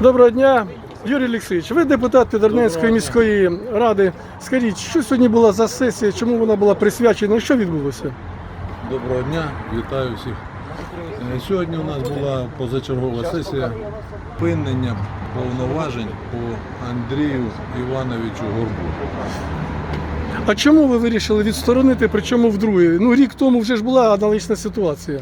Доброго дня, Юрій Олексійович. Ви депутат Підерненської міської ради. Скажіть, що сьогодні була за сесія, чому вона була присвячена, що відбулося? Доброго дня, вітаю всіх. Е, Сьогодні у нас була позачергова сесія припинення повноважень по Андрію Івановичу Горбу. А чому ви вирішили відсторонити, причому вдруге? Ну, рік тому вже ж була аналогічна ситуація.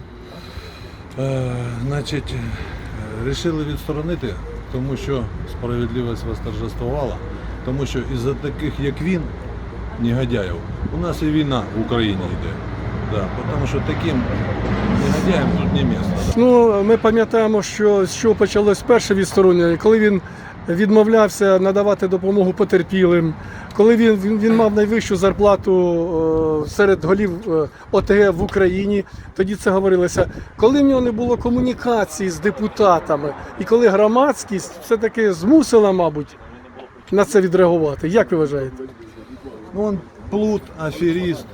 Е, значить, е, рішили відсторонити, тому що справедливість восторжествувала, тому що із-за таких, як він, негодяїв, у нас і війна в Україні йде. Да, тому що таким негодяям тут не місце. Ну, ми пам'ятаємо, що з чого почалось перше відсторонення, коли він відмовлявся надавати допомогу потерпілим, коли він, він, він мав найвищу зарплату е, серед голів е, ОТГ в Україні, тоді це говорилося. Коли в нього не було комунікації з депутатами, і коли громадськість все-таки змусила, мабуть, на це відреагувати. Як ви вважаєте? Ну, он плут, аферіст,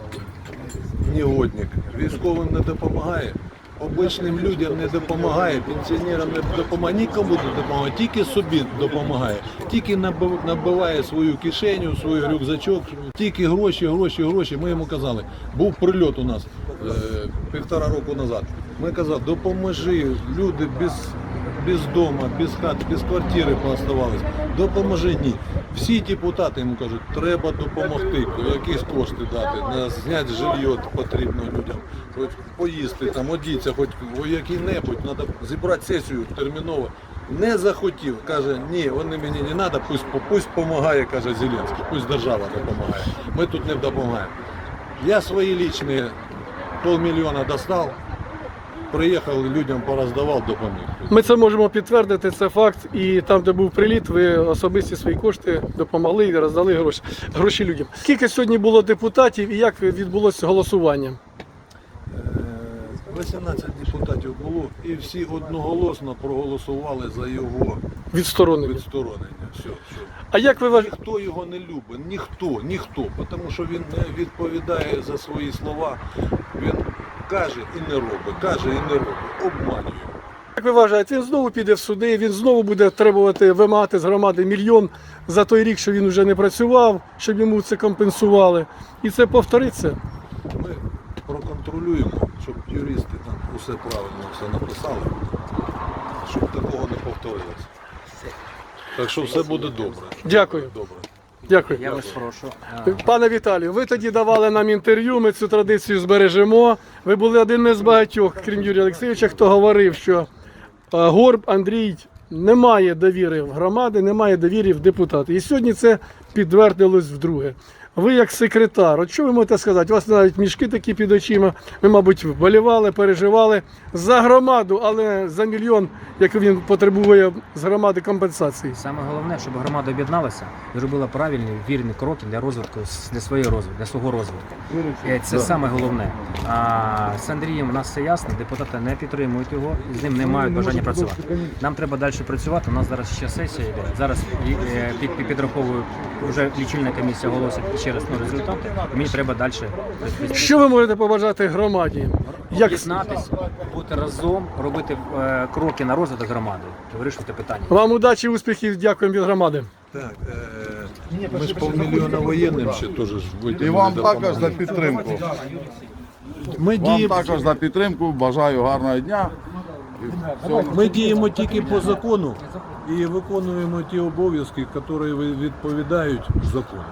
негодник. Військовим не допомагає, обичним людям не допомагає, пенсіонерам не допомагає, нікому не допомагає, тільки собі допомагає, тільки набив- набиває свою кишеню, свій рюкзачок, тільки гроші, гроші, гроші. Ми йому казали, був прильот у нас е, півтора року назад. Ми казали, допоможи, люди без, без дома, без хат, без квартири пооставались. Допоможи. Всі депутати йому кажуть, треба допомогти, якісь кошти дати, зняти жилье потрібно людям, хоч поїсти, там, одіться, хоч який-небудь, треба зібрати сесію терміново. Не захотів, каже, ні, вони мені не треба, пусть, пусть допомагає, каже Зеленський, пусть держава допомагає. Ми тут не допомагаємо. Я свої лічні полмільйона достав, приїхав, людям пороздавав, допоміг. Ми це можемо підтвердити, це факт. І там, де був приліт, ви особисті свої кошти допомогли і роздали гроші, гроші людям. Скільки сьогодні було депутатів і як відбулося голосування? Е, 18 депутатів було, і всі одноголосно проголосували за його Відсторонення. відсторонення. Все, все. А як ви вважаєте? Ніхто його не любить, ніхто, ніхто, тому що він не відповідає за свої слова. Він каже і не робить, каже і не робить, обманює. Як ви вважаєте, він знову піде в суди, він знову буде требувати вимагати з громади мільйон за той рік, що він вже не працював, щоб йому це компенсували. І це повториться. Ми проконтролюємо, щоб юристи там усе правильно все написали, щоб такого не повторилось. Так що все буде добре. Дякую. Добре. Дякую. Я вас прошу. Пане Віталію, ви тоді давали нам інтерв'ю, ми цю традицію збережемо. Ви були один із багатьох, крім Юрія Олексійовича, хто говорив, що е, Горб Андрій не має довіри в громади, не має довіри в депутати. І сьогодні це підтвердилось вдруге. Ви як секретар, от що ви можете сказати? У вас навіть мішки такі під очима. Ви, мабуть, вболівали, переживали за громаду, але за мільйон, як він потребує з громади компенсації. Саме головне, щоб громада об'єдналася і робила правильні вірні кроки для розвитку для своєї розвитку, для свого розвитку. Е, Це саме головне. А з Андрієм у нас все ясно. Депутати не підтримують його з ним не мають бажання працювати. Нам треба далі працювати. У нас зараз ще сесія йде. Зараз е, під, під, підраховую вже лічильна комісія оголосить ще раз ну, результати. Мені треба далі Що ви можете побажати громаді? Об'єднатися, бути разом, робити е, кроки на розвиток громади, вирішувати питання. вам удачі, успіхів, дякуємо від громади. Так, е, ми ж півмільйона воєнним ще теж ж І вам також за підтримку. Ми Вам діємо, також за підтримку. Бажаю гарного дня. І всього ми діємо тільки по закону і виконуємо ті обов'язки, які відповідають закону.